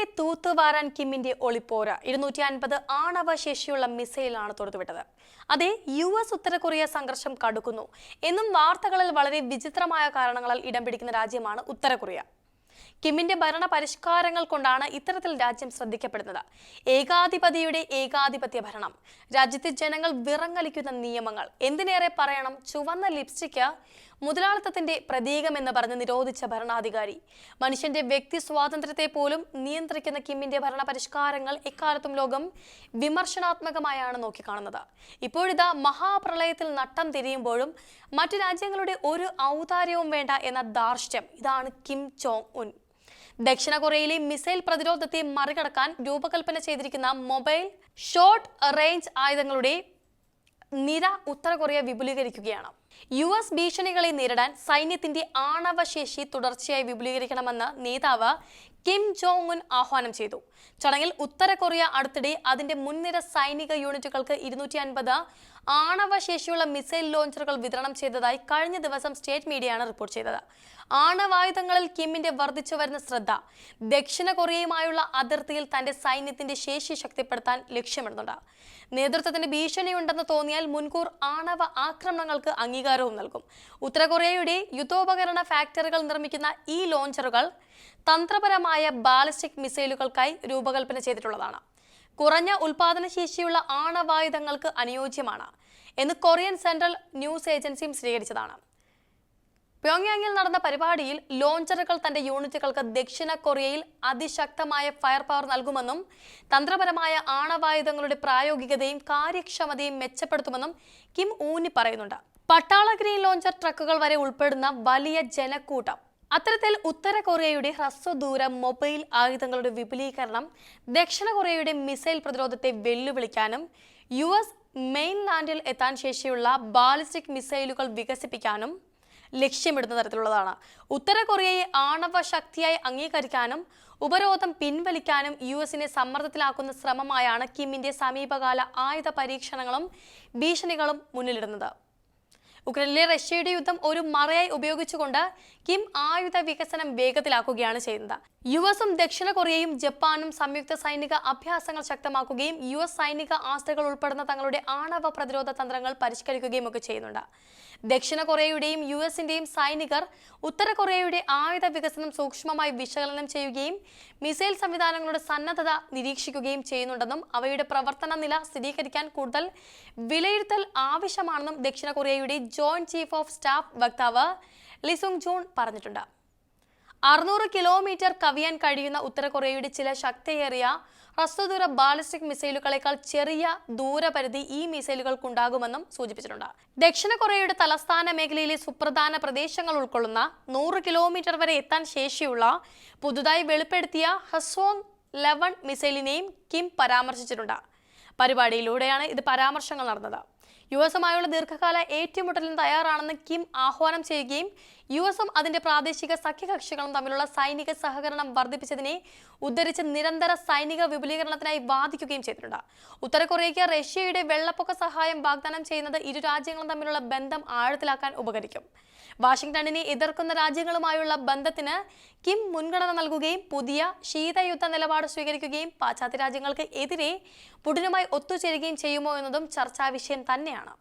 കൊറിയയെ തൂത്തുവാരാൻ കിമ്മിന്റെ ഒളിപ്പോര. ഇരുന്നൂറ്റി അൻപത് ആണവ ശേഷിയുള്ള മിസൈലാണ് തൊടുത്തുവിട്ടത്. അതെ യു എസ് ഉത്തര കൊറിയ സംഘർഷം കടുക്കുന്നു. എന്നും വാർത്തകളിൽ വളരെ വിചിത്രമായ കാരണങ്ങളാൽ ഇടം പിടിക്കുന്ന രാജ്യമാണ് ഉത്തര കൊറിയ. കിമ്മിന്റെ ഭരണ പരിഷ്കാരങ്ങൾ കൊണ്ടാണ് ഇത്തരത്തിൽ രാജ്യം ശ്രദ്ധിക്കപ്പെടുന്നത്. ഏകാധിപതിയുടെ ഏകാധിപത്യ ഭരണം. രാജ്യത്തെ ജനങ്ങൾ വിറങ്ങലിക്കുന്ന നിയമങ്ങൾ. എന്തിനേറെ പറയണം? ചുവന്ന ലിപ്സ്റ്റിക്ക് മുതലാളിത്തത്തിന്റെ പ്രതീകമെന്ന് പറഞ്ഞ് നിരോധിച്ച ഭരണാധികാരി. മനുഷ്യന്റെ വ്യക്തി സ്വാതന്ത്ര്യത്തെ പോലും നിയന്ത്രിക്കുന്ന കിമ്മിന്റെ ഭരണ പരിഷ്കാരങ്ങൾ എക്കാലത്തും ലോകം വിമർശനാത്മകമായാണ് നോക്കിക്കാണുന്നത്. ഇപ്പോഴിതാ മഹാപ്രളയത്തിൽ നട്ടം തിരിയുമ്പോഴും മറ്റു രാജ്യങ്ങളുടെ ഒരു ഔദാര്യവും വേണ്ട എന്ന ദാർഷ്ട്യം ഇതാണ് കിം ചോങ് ഉൻ. ദക്ഷിണ കൊറിയയിലെ മിസൈൽ പ്രതിരോധത്തെ മറികടക്കാൻ രൂപകൽപ്പന ചെയ്തിരിക്കുന്ന മൊബൈൽ ഷോർട്ട് റേഞ്ച് ആയുധങ്ങളുടെ നിര ഉത്തര കൊറിയ വിപുലീകരിക്കുകയാണ്. യു എസ് ഭീഷണികളെ നേരിടാൻ സൈന്യത്തിന്റെ ആണവശേഷി തുടർച്ചയായി വിപുലീകരിക്കണമെന്ന് നേതാവ് കിം ജോങ് ഉൻ ആഹ്വാനം ചെയ്തു. ചടങ്ങിൽ ഉത്തര കൊറിയ അടുത്തിടെ അതിന്റെ മുൻനിര സൈനിക യൂണിറ്റുകൾക്ക് ഇരുന്നൂറ്റി അൻപത് ആണവശേഷിയുള്ള മിസൈൽ ലോഞ്ചറുകൾ വിതരണം ചെയ്തതായി കഴിഞ്ഞ ദിവസം സ്റ്റേറ്റ് മീഡിയയാണ് റിപ്പോർട്ട് ചെയ്തത്. ആണവായുധങ്ങളിൽ കിമ്മിന്റെ വർദ്ധിച്ചു വരുന്ന ശ്രദ്ധ ദക്ഷിണ കൊറിയയുമായുള്ള അതിർത്തിയിൽ തന്റെ സൈന്യത്തിന്റെ ശേഷി ശക്തിപ്പെടുത്താൻ ലക്ഷ്യമിടുന്നുണ്ട്. നേതൃത്വത്തിന് ഭീഷണിയുണ്ടെന്ന് തോന്നിയാൽ മുൻകൂർ ആണവ ആക്രമണങ്ങൾക്ക് അംഗീകാരവും നൽകും. ഉത്തര കൊറിയയുടെ യുദ്ധോപകരണ ഫാക്ടറികൾ നിർമ്മിക്കുന്ന ഈ ലോഞ്ചറുകൾ തന്ത്രപരമായ ബാലിസ്റ്റിക് മിസൈലുകൾക്കായി രൂപകൽപ്പന ചെയ്തിട്ടുള്ളതാണ്. കുറഞ്ഞ ഉൽപാദനശേഷിയുള്ള ആണവായുധങ്ങൾക്ക് അനുയോജ്യമാണ് എന്ന് കൊറിയൻ സെൻട്രൽ ന്യൂസ് ഏജൻസിയും സ്ഥിരീകരിച്ചതാണ്. പ്യോങ്യാങ്ങിൽ നടന്ന പരിപാടിയിൽ ലോഞ്ചറുകൾ തന്റെ യൂണിറ്റുകൾക്ക് ദക്ഷിണ കൊറിയയിൽ അതിശക്തമായ ഫയർ പവർ നൽകുമെന്നും തന്ത്രപരമായ ആണവായുധങ്ങളുടെ പ്രായോഗികതയും കാര്യക്ഷമതയും മെച്ചപ്പെടുത്തുമെന്നും കിം ഊന്നി പറയുന്നുണ്ട്. പട്ടാള ഗ്രീൻ ലോഞ്ചർ ട്രക്കുകൾ വരെ ഉൾപ്പെടുന്ന വലിയ ജനക്കൂട്ടം അത്തരത്തിൽ ഉത്തര കൊറിയയുടെ ഹ്രസ്വദൂര മൊബൈൽ ആയുധങ്ങളുടെ വിപുലീകരണം ദക്ഷിണ കൊറിയയുടെ മിസൈൽ പ്രതിരോധത്തെ വെല്ലുവിളിക്കാനും യു എസ് മെയിൻലാൻഡിൽ എത്താൻ ശേഷിയുള്ള ബാലിസ്റ്റിക് മിസൈലുകൾ വികസിപ്പിക്കാനും ലക്ഷ്യമിടുന്ന തരത്തിലുള്ളതാണ്. ഉത്തര കൊറിയയെ ആണവ ശക്തിയായി അംഗീകരിക്കാനും ഉപരോധം പിൻവലിക്കാനും യു എസിനെ സമ്മർദ്ദത്തിലാക്കുന്ന ശ്രമമായാണ് കിമ്മിന്റെ സമീപകാല ആയുധ പരീക്ഷണങ്ങളും ഭീഷണികളും മുന്നിലിടുന്നത്. ഉക്രൈനിലെ റഷ്യയുടെ യുദ്ധം ഒരു മറയായി ഉപയോഗിച്ചുകൊണ്ട് കിം ആയുധ വികസനം വേഗത്തിലാക്കുകയാണ് ചെയ്യുന്നത്. യു എസും ദക്ഷിണ കൊറിയയും ജപ്പാനും സംയുക്ത സൈനിക അഭ്യാസങ്ങൾ ശക്തമാക്കുകയും യു എസ് സൈനിക ആസ്തികൾ ഉൾപ്പെടുന്ന തങ്ങളുടെ ആണവ പ്രതിരോധ തന്ത്രങ്ങൾ പരിഷ്കരിക്കുകയും ഒക്കെ ചെയ്യുന്നുണ്ട്. ദക്ഷിണ കൊറിയയുടെയും യു എസിന്റെയും സൈനികർ ഉത്തര കൊറിയയുടെ ആയുധ വികസനം സൂക്ഷ്മമായി വിശകലനം ചെയ്യുകയും മിസൈൽ സംവിധാനങ്ങളുടെ സന്നദ്ധത നിരീക്ഷിക്കുകയും ചെയ്യുന്നുണ്ടെന്നും അവയുടെ പ്രവർത്തന നില സ്ഥിരീകരിക്കാൻ കൂടുതൽ വിലയിരുത്തൽ ആവശ്യമാണെന്നും ദക്ഷിണ കൊറിയയുടെ ജോയിന്റ് ചീഫ് ഓഫ് സ്റ്റാഫ് വക്താവ് ലിസുങ് ജൂൺ പറഞ്ഞിട്ടുണ്ട്. അറുന്നൂറ് കിലോമീറ്റർ കവിയാൻ കഴിയുന്ന ഉത്തര കൊറിയയുടെ ചില ശക്തിയേറിയ ഹ്രസ്വദൂര ബാലിസ്റ്റിക് മിസൈലുകളേക്കാൾ ചെറിയ ദൂരപരിധി ഈ മിസൈലുകൾക്കുണ്ടാകുമെന്നും സൂചിപ്പിച്ചിട്ടുണ്ട്. ദക്ഷിണ കൊറിയയുടെ തലസ്ഥാന മേഖലയിലെ സുപ്രധാന പ്രദേശങ്ങൾ ഉൾക്കൊള്ളുന്ന നൂറ് കിലോമീറ്റർ വരെ എത്താൻ ശേഷിയുള്ള പുതുതായി വെളിപ്പെടുത്തിയ ഹസോങ് ലെവൺ മിസൈലിനെയും കിം പരാമർശിച്ചിട്ടുണ്ട്. പരിപാടിയിലൂടെയാണ് ഇത് പരാമർശങ്ങൾ നടന്നത്. യു എസുമായുള്ള ദീർഘകാല ഏറ്റുമുട്ടലിന് തയ്യാറാണെന്ന് കിം ആഹ്വാനം ചെയ്യുകയും യു എസും അതിന്റെ പ്രാദേശിക സഖ്യകക്ഷികളും തമ്മിലുള്ള സൈനിക സഹകരണം വർദ്ധിപ്പിച്ചതിനെ ഉദ്ധരിച്ച് നിരന്തര സൈനിക വിപുലീകരണത്തിനായി വാദിക്കുകയും ചെയ്തിട്ടുണ്ട്. ഉത്തര കൊറിയയ്ക്ക് റഷ്യയുടെ വെള്ളപ്പൊക്ക സഹായം വാഗ്ദാനം ചെയ്യുന്നത് ഇരു രാജ്യങ്ങളും തമ്മിലുള്ള ബന്ധം ആഴത്തിലാക്കാൻ ഉപകരിക്കും. വാഷിംഗ്ടണിനെ എതിർക്കുന്ന രാജ്യങ്ങളുമായുള്ള ബന്ധത്തിന് കിം മുൻഗണന നൽകുകയും പുതിയ ശീതയുദ്ധ നിലപാട് സ്വീകരിക്കുകയും പാശ്ചാത്യ രാജ്യങ്ങൾക്ക് എതിരെ പുടിനുമായി ഒത്തുചേരുകയും ചെയ്യുമോ എന്നതും ചർച്ചാ വിഷയം തന്നെയാണ്.